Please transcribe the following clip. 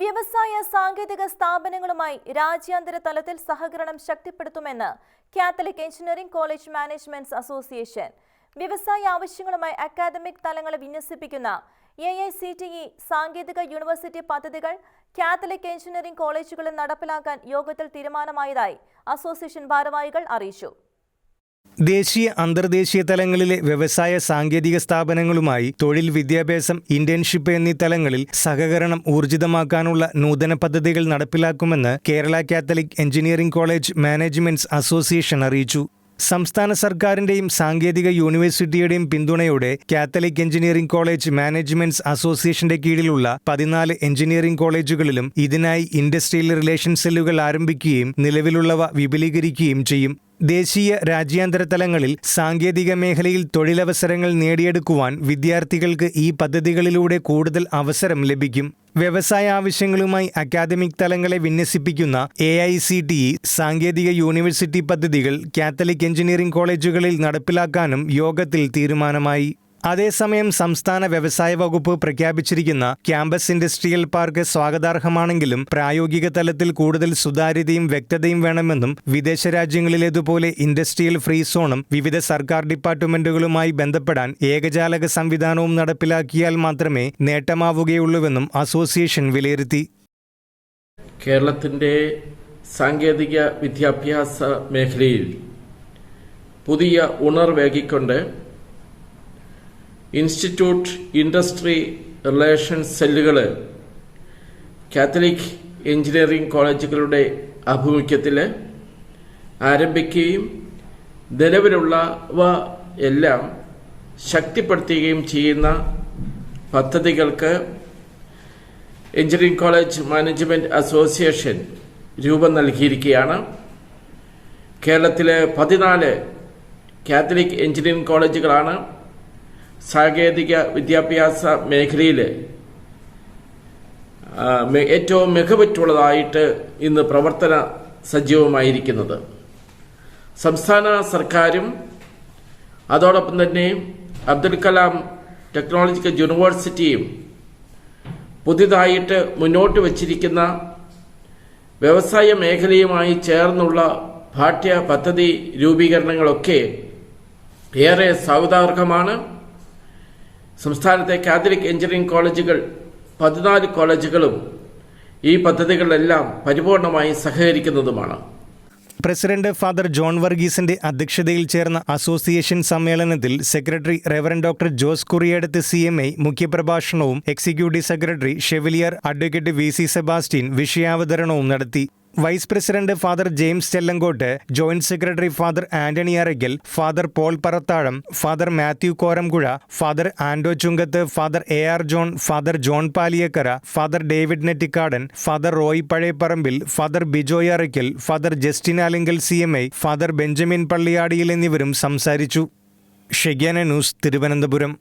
വ്യവസായ സാങ്കേതിക സ്ഥാപനങ്ങളുമായി രാജ്യാന്തര തലത്തിൽ സഹകരണം ശക്തിപ്പെടുത്തുമെന്ന് Catholic engineering college managements association. വ്യവസായ ആവശ്യങ്ങളുമായി അക്കാദമിക് തലങ്ങളെ വിന്യസിപ്പിക്കുന്ന A I C T E സാങ്കേതിക യൂണിവേഴ്സിറ്റി പദ്ധതികൾ കാത്തലിക് എഞ്ചിനീയറിംഗ് കോളേജുകളിൽ നടപ്പിലാക്കാൻ യോഗത്തിൽ തീരുമാനമായതായി അസോസിയേഷൻ ഭാരവാഹികൾ അറിയിച്ചു. ദേശീയ അന്തർദേശീയ തലങ്ങളിലെ വ്യവസായ സാങ്കേതിക സ്ഥാപനങ്ങളുമായി തൊഴിൽ വിദ്യാഭ്യാസം ഇന്റേൺഷിപ്പ് എന്നീ തലങ്ങളിൽ സഹകരണം ഊർജിതമാക്കാനുള്ള നൂതന പദ്ധതികൾ നടപ്പിലാക്കുമെന്ന് Kerala Catholic engineering college managements association അറിയിച്ചു. സംസ്ഥാന സർക്കാരിന്റെയും സാങ്കേതിക യൂണിവേഴ്സിറ്റിയുടെയും പിന്തുണയോടെ കാത്തലിക് എഞ്ചിനീയറിംഗ് കോളേജ് മാനേജ്മെന്റ്സ് അസോസിയേഷന്റെ കീഴിലുള്ള പതിനാല് എഞ്ചിനീയറിംഗ് കോളേജുകളിലും ഇതിനായി ഇൻഡസ്ട്രിയൽ റിലേഷൻ സെല്ലുകൾ ആരംഭിക്കുകയും നിലവിലുള്ളവ വിപുലീകരിക്കുകയും ചെയ്യും. ദേശീയ രാജ്യാന്തര തലങ്ങളിൽ സാങ്കേതിക മേഖലയിൽ തൊഴിലവസരങ്ങൾ നേടിയെടുക്കുവാൻ വിദ്യാർത്ഥികൾക്ക് ഈ പദ്ധതികളിലൂടെ കൂടുതൽ അവസരം ലഭിക്കും. വ്യവസായ ആവശ്യങ്ങളുമായി അക്കാദമിക് തലങ്ങളെ വിന്യസിപ്പിക്കുന്ന A I C T E സാങ്കേതിക യൂണിവേഴ്സിറ്റി പദ്ധതികൾ കാത്തലിക് എഞ്ചിനീയറിംഗ് കോളേജുകളിൽ നടപ്പിലാക്കാനും യോഗത്തിൽ തീരുമാനമായി. അതേസമയം സംസ്ഥാന വ്യവസായ വകുപ്പ് പ്രഖ്യാപിച്ചിരിക്കുന്ന ക്യാമ്പസ് ഇൻഡസ്ട്രിയൽ പാർക്ക് സ്വാഗതാർഹമാണെങ്കിലും പ്രായോഗിക തലത്തിൽ കൂടുതൽ സുതാര്യതയും വ്യക്തതയും വേണമെന്നും വിദേശ രാജ്യങ്ങളിലേതുപോലെ ഇൻഡസ്ട്രിയൽ ഫ്രീ സോണും വിവിധ സർക്കാർ ഡിപ്പാർട്ട്മെന്റുകളുമായി ബന്ധപ്പെടാൻ ഏകജാലക സംവിധാനവും നടപ്പിലാക്കിയാൽ മാത്രമേ നേട്ടമാവുകയുള്ളൂവെന്നും അസോസിയേഷൻ വിലയിരുത്തി. കേരളത്തിന്റെ സാങ്കേതിക വിദ്യാഭ്യാസ മേഖലയിൽ പുതിയ ഉണർവേകിക്കൊണ്ട് ഇൻസ്റ്റിറ്റ്യൂട്ട് ഇൻഡസ്ട്രി റിലേഷൻ സെല്ലുകൾ കാത്തലിക് എഞ്ചിനീയറിംഗ് കോളേജുകളുടെ ആഭിമുഖ്യത്തിൽ ആരംഭിക്കുകയും നിലവിലുള്ളവ എല്ലാം ശക്തിപ്പെടുത്തുകയും ചെയ്യുന്ന പദ്ധതികൾക്ക് എഞ്ചിനീയറിംഗ് കോളേജ് മാനേജ്മെന്റ് അസോസിയേഷൻ രൂപം നൽകിയിരിക്കുകയാണ്. കേരളത്തിലെ പതിനാല് കാത്തലിക് എഞ്ചിനീയറിംഗ് കോളേജുകളാണ് സാങ്കേതിക വിദ്യാഭ്യാസ മേഖലയിൽ ഏറ്റവും മികവുറ്റുള്ളതായിട്ട് ഇന്ന് പ്രവർത്തന സജീവമായിരിക്കുന്നത്. സംസ്ഥാന സർക്കാരും അതോടൊപ്പം തന്നെ അബ്ദുൽ കലാം ടെക്നോളജിക്കൽ യൂണിവേഴ്സിറ്റിയും പുതിയതായിട്ട് മുന്നോട്ട് വച്ചിരിക്കുന്ന വ്യവസായ മേഖലയുമായി ചേർന്നുള്ള പാഠ്യ പദ്ധതി രൂപീകരണങ്ങളൊക്കെ ഏറെ സ്വാഗതാർഹമാണ് സംസ്ഥാനത്തെ കാത്തലിക് എഞ്ചിനീയറിംഗ് കോളേജുകൾ പതിനാല് കോളേജുകളും ഈ പദ്ധതികളിലെല്ലാം പരിപൂർണമായി സഹകരിക്കുന്നതുമാണ്. പ്രസിഡന്റ് ഫാദർ ജോൺ വർഗീസിന്റെ അധ്യക്ഷതയിൽ ചേർന്ന അസോസിയേഷൻ സമ്മേളനത്തിൽ secretary reverend doctor Jose Kuriyedath C M I മുഖ്യപ്രഭാഷണവും executive secretary chevalier advocate V C Sebastian വിഷയാവതരണവും നടത്തി. Vice president father James Chellankot joint secretary father Antony Arackal father Paul Parathazham father Mathew Korankuzha father Ando Chunkath father A R John father John Paliakkara father David Nettikadan father Roy Pazhayaparampil father Bijoy Arackal father Justin Alinkal C M I father Benjamin Palliyadiyil എന്നിവരും സംസാരിച്ചു. ഷെഗ്യാന news Thiruvananthapuram.